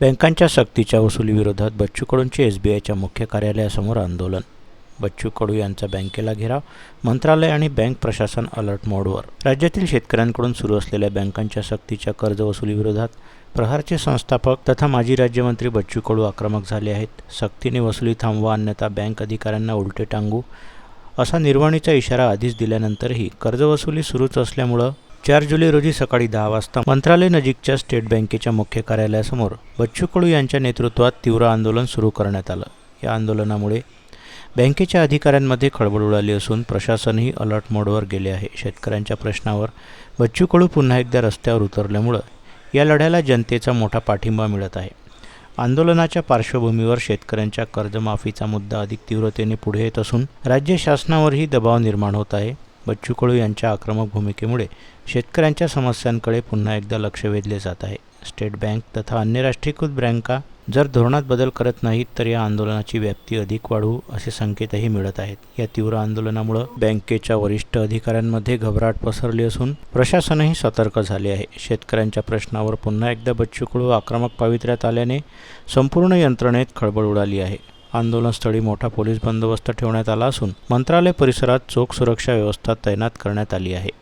बँकांच्या सक्तीच्या वसुलीविरोधात बच्चू कडूंचे एस बी आयच्या मुख्य कार्यालयासमोर आंदोलन. बच्चू कडू यांचा बँकेला घेराव मंत्रालय आणि बँक प्रशासन अलर्ट मोडवर. राज्यातील शेतकऱ्यांकडून सुरू असलेल्या बँकांच्या सक्तीच्या कर्ज वसुलीविरोधात प्रहारचे संस्थापक तथा माजी राज्यमंत्री बच्चू कडू आक्रमक झाले आहेत. सक्तीने वसुली थांबवा अन्यथा बँक अधिकाऱ्यांना उलटे टांगू असा निर्वाणीचा इशारा आधीच दिल्यानंतरही कर्जवसुली सुरूच असल्यामुळं चार जुलै रोजी सकाळी दहा वाजता मंत्रालय नजीकच्या स्टेट बँकेच्या मुख्य कार्यालयासमोर बच्चू कडू यांच्या नेतृत्वात तीव्र आंदोलन सुरू करण्यात आलं. या आंदोलनामुळे बँकेच्या अधिकाऱ्यांमध्ये खळबळ उडाली असून प्रशासनही अलर्ट मोडवर गेले आहे. शेतकऱ्यांच्या प्रश्नावर बच्चू कडू पुन्हा एकदा रस्त्यावर उतरल्यामुळं या लढ्याला जनतेचा मोठा पाठिंबा मिळत आहे. आंदोलनाच्या पार्श्वभूमीवर शेतकऱ्यांच्या कर्जमाफीचा मुद्दा अधिक तीव्रतेने पुढे येत असून राज्य शासनावरही दबाव निर्माण होत आहे. बच्चू कडू यांच्या आक्रमक भूमिकेमुळे शेतकऱ्यांच्या समस्यांकडे पुन्हा एकदा लक्ष वेधले जात आहे. स्टेट बँक तथा अन्य राष्ट्रीयकृत बँका जर धोरणात बदल करत नाहीत तर या आंदोलनाची व्याप्ती अधिक वाढू असे संकेतही मिळत आहेत. या तीव्र आंदोलनामुळे बँकेच्या वरिष्ठ अधिकाऱ्यांमध्ये घबराट पसरली असून प्रशासनही सतर्क झाले आहे. शेतकऱ्यांच्या प्रश्नावर पुन्हा एकदा बच्चू कडू आक्रमक पावित्र्यात आल्याने संपूर्ण यंत्रणेत खळबळ उडाली आहे. आंदोलनस्थळी मोठा पोलीस बंदोबस्त ठेवण्यात आला असून मंत्रालय परिसरात चोख सुरक्षा व्यवस्था तैनात करण्यात आली आहे.